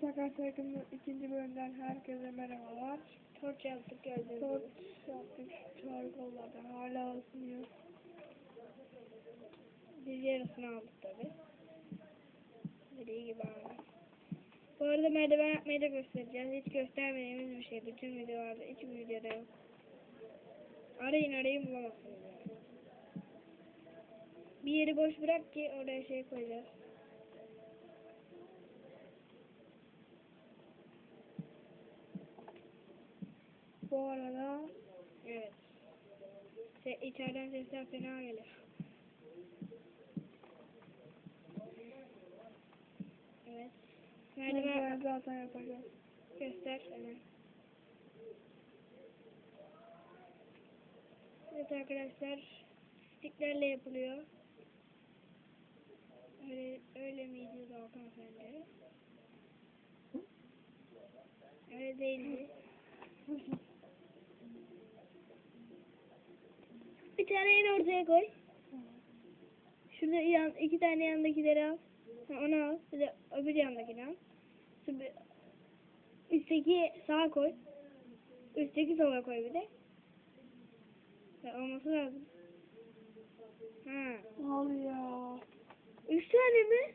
Sakar Takım'ın ikinci bölümden herkese merhabalar. Torç yaptık gördüğünüz Torç yaptık. Çarkollardan hala ısınıyor. Biz yarısını aldık tabi. Dediği gibi abi. Bu arada merdiven yapmayı da göstereceğiz. Hiç göstermediğimiz bir şey. Bütün videolarda, hiç videoda yok. Arayın arayın bulamazsınız. Bir yeri boş bırak ki oraya şey koyacağız. Bu arada Evet. Se içeriden sesler fena geliyor. Evet. Merdiven zaten yapacağız. göster hemen. Evet arkadaşlar. Stiklerle yapılıyor. Öyle, öyle miydi Volkan Efendi? Öyle değildi. Bir tane en ortaya koy. Şurada yan, iki tane yandakileri al. Ha, onu al. Bir de öbür yandakini al. Bir- Üstteki sağa koy. Üstteki sola koy bir de. Ya, olması lazım. Ha. Al ya. Üç tane mi?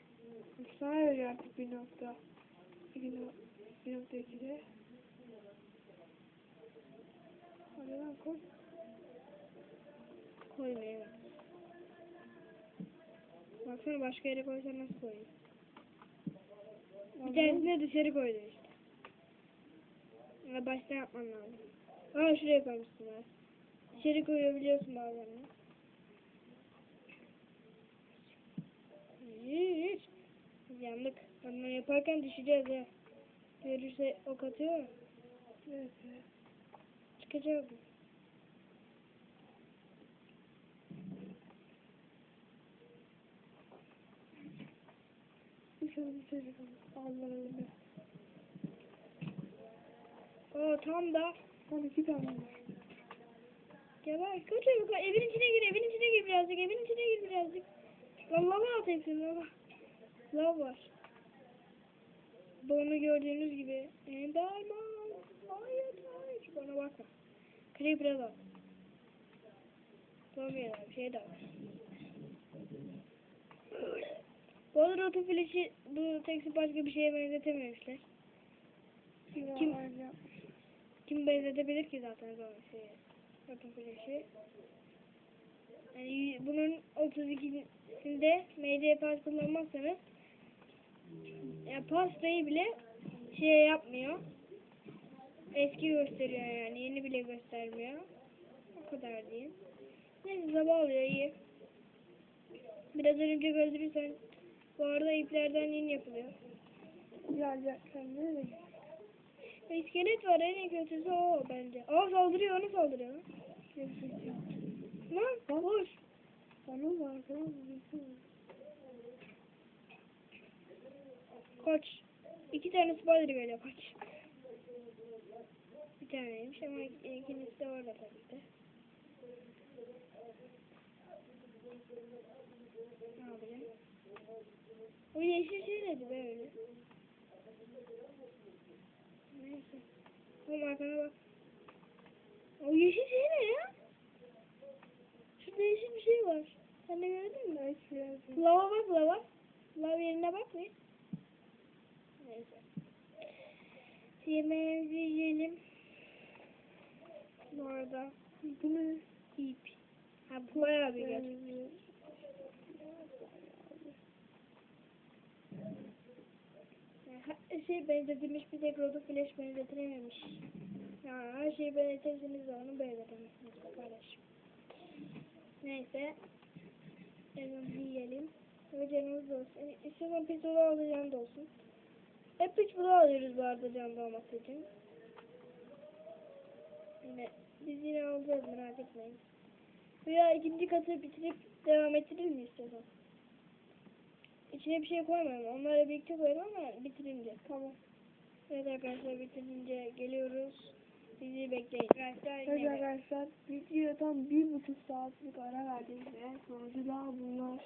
Üç tane veriyor artık bir nokta. İki nokta. Bir nokta ikide. Hadi lan koy. Koymuyor. Baksana başka yere koysan nasıl koyuyor? Bir tanesini dışarı koydu işte. Ya baştan yapman lazım. Aa şuraya koymuşsun ha. Dışarı koyabiliyorsun bazen. Hiç. Yandık. Bunu yaparken düşeceğiz ya. Görürse ok atıyor. Neyse. Çıkacak. Dışarı koy. Allah'ım ya. Oo tam da. Son iki tane var. Yavaş koş çabuk. Evin içine gir, evin içine gir birazcık, evin içine gir birazcık. Lava at hepsini lava. Lav var. Bunu gördüğünüz gibi. Enderman. Hayır hayır. Bana bakma. Creeper'a bak. Zombiye bir şey de var. Bu arada Flash'i bu teksi başka bir şeye benzetememişler. Kim? Kim-. Kim benzetebilir ki zaten zombi şeye? Roto Flash'i. Yani bunun 32'sinde MD pas kullanmazsanız ya pastayı bile şey yapmıyor. Eski gösteriyor yani. Yeni bile göstermiyor. O kadar diyeyim. Neyse sabah oluyor iyi. Biraz önce öldürürsen bu arada iplerden yün yapılıyor. Nereye gidiyorsun? Ve iskelet var en kötüsü o bence. Aa saldırıyor onu saldırıyor. lan. Boş. Onun var. Kaç. İki tane spider geliyor kaç. Bir taneymiş ama ik- ikincisi de orada tabii de. Ne yapacağım? O yeşil şey dedi be öyle. Neyse. Oğlum arkana bak. O yeşil şey ne ya? Şurada yeşil bir şey var. Sen de gördün mü? Lava bak lava. Lava yerine bak bir. Neyse. Yemeğimizi yiyelim. Bu arada Bu ne? ip. Ha bu bayağı bir gerçek. Ee, Her şey benzetilmiş bir tek Rodo Flash benzetilememiş. Ya her şeyi benzetirseniz de onu benzetemezsiniz kardeşim. Neyse. Elimizi yiyelim. Ve canımız da olsun. Yani İstiyorsan pizzola alacağım da olsun. Hep pizzola alıyoruz bu arada can olması için. Yine, biz yine alacağız merak etmeyin. Veya ikinci katı bitirip devam ettirir mi istiyorsan? İçine bir şey koymuyorum. Onlarla birlikte koyarım ama bitirince. Tamam. Evet arkadaşlar bitirince geliyoruz. Bizi bekleyin. Arkadaşlar Evet arkadaşlar video tam bir buçuk saatlik ara verdik ve sonucu daha bunlar.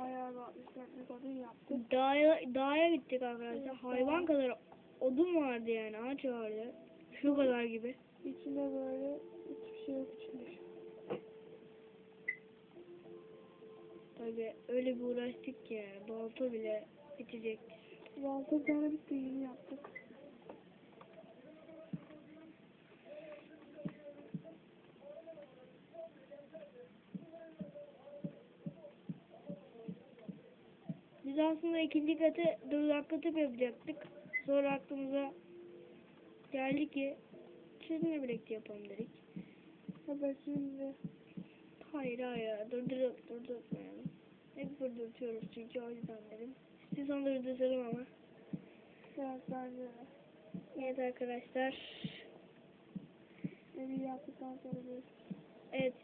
Bayağı 60 metrelik odun yaptık. Dağa, dağa gittik arkadaşlar. Hayvan kadar odun vardı yani ağaç vardı. Şu kadar gibi. İçinde böyle hiçbir şey yok içinde Tabii öyle bir uğraştık ki. Balta bile bitecekti. Balta bir tane bitti yeni yaptık. Biz aslında ikinci katı dört katı yapacaktık. Sonra aklımıza geldi ki sizinle birlikte yapalım dedik. Evet şimdi Hayır hayır durdurup durdurtmayalım. Hep durdurtuyoruz çünkü o yüzden dedim. İstiyorsan durdurtalım ama. biraz. Evet arkadaşlar. Evi yaptıktan sonra bir Evet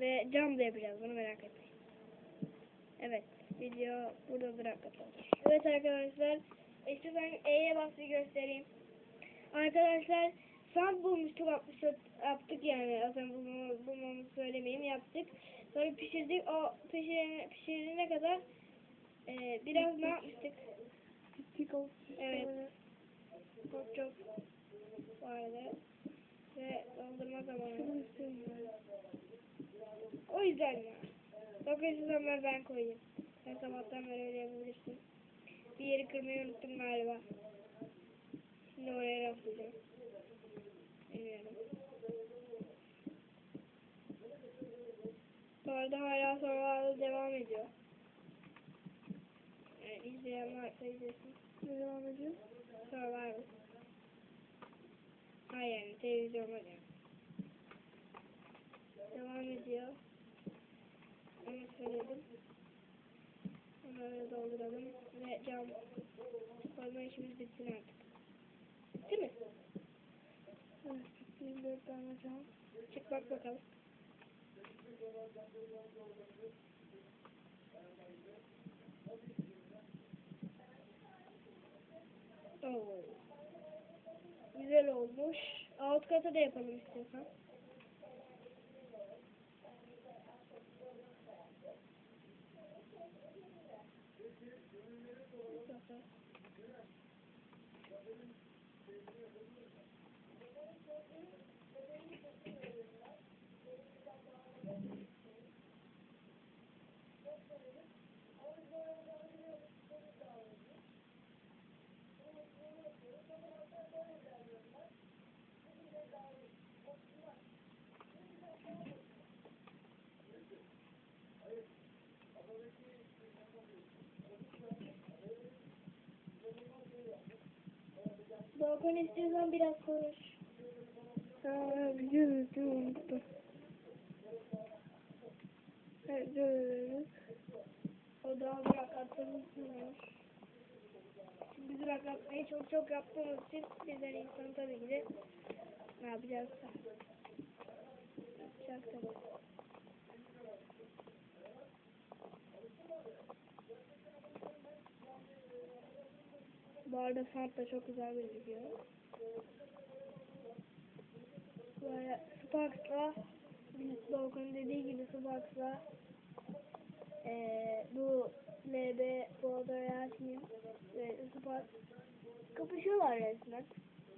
ve cam da yapacağız bunu merak etmeyin. Evet video burada bırakalım. Evet arkadaşlar istiyorsan E'ye bas bir göstereyim. Arkadaşlar sand bulmuştuk yaptık yani zaten bulmamı, bulmamı söylemeyeyim yaptık. Sonra pişirdik o pişirene, pişirene kadar e, biraz ne yapmıştık? Evet. Çok çok vardı. Ve doldurma zamanı. O yüzden ya. Çok ben ben koyayım. Sen sabahtan beri öyle yapabilirsin. Bir yeri kırmayı unuttum galiba. Şimdi oraya raflayacağım. Bilmiyorum. Bu arada hala sorular devam ediyor. Yani izleyen varsa izlesin. Devam ediyor? Survivor. Hayır yani televizyonda diyorum. Devam ediyor. Onu söyledim. Onları dolduralım ve cam koyma işimiz bitsin artık. Bitti mi? Evet bitti. 24 tane cam. Çık bak bakalım. Oo. Güzel olmuş. Alt katı da yapalım istiyorsan. Bakalım. Balkon istiyorsan biraz konuş. Ha, biliyoruz değil mi? Unuttum. Evet. O daha bırak atılmışsınız. Biz bırak atmayı çok çok yaptığımız için bizler insan tabii ki de ne yapacaksa. Yapacak tabii. Bu arada sant da çok güzel gözüküyor. Böyle Sparks'la Doğukan'ın dediği gibi Sparks'la eee bu LB Boğda Yasin ve Sparks kapışıyorlar resmen.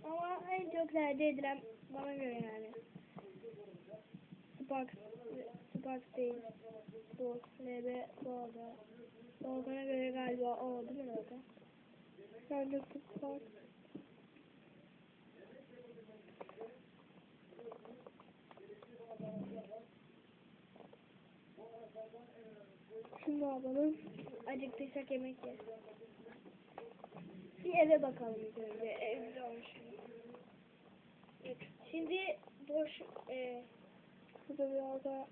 Ama en çok tercih edilen bana göre yani. Sparks, Sparks değil. Bu LB Boğda. Doğukan'a göre galiba o değil mi Doğukan? Ben de Şimdi alalım. Acıktıysak yemek yeriz. Bir eve bakalım önce. Evde olmuş. Şimdi boş e, burada biraz daha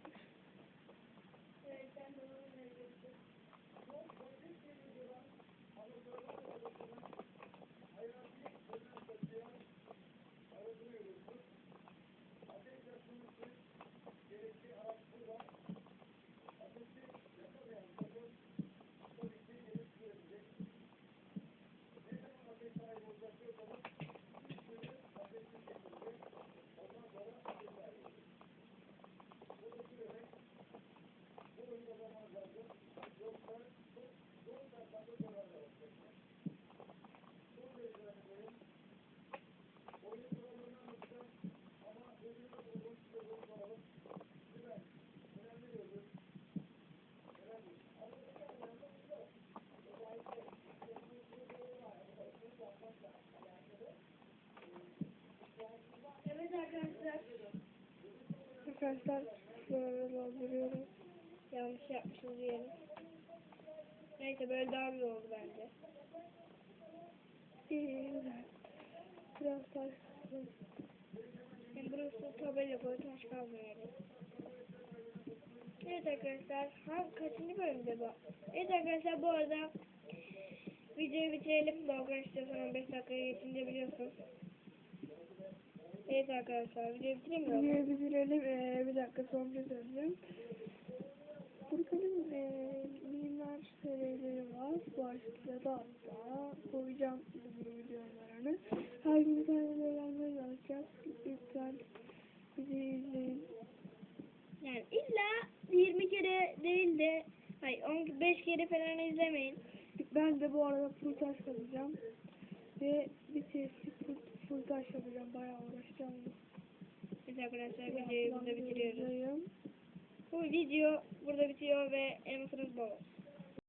arkadaşlar böyle dolduruyorum. Yanlış yapmışız diyelim. Neyse böyle daha güzel oldu bence. İyi. Biraz daha Hem burası tabela koy taş kazmayalım. Evet arkadaşlar, ha, kaçıncı bölümde bu? Evet arkadaşlar bu arada videoyu bitirelim. Doğukan istiyorsan 15 dakikaya geçince biliyorsun. Evet arkadaşlar videoyu bitireyim mi? Videoyu bitirelim. Ee, bir dakika son bir söyleyeyim. Furkan'ın e, mimar serileri var. Başlıkta da hatta koyacağım bu videolarını. Her gün öğrenmeye çalışacağız. Lütfen bizi izleyin. Yani illa 20 kere değil de hayır 15 kere falan izlemeyin. Ben de bu arada full taş kazacağım. Ve bir testi full, full taş yapacağım. Bayağı uğraşacağım. Evet arkadaşlar videoyu burada bitiriyoruz. Bu video burada bitiyor ve elmasınız bol olsun.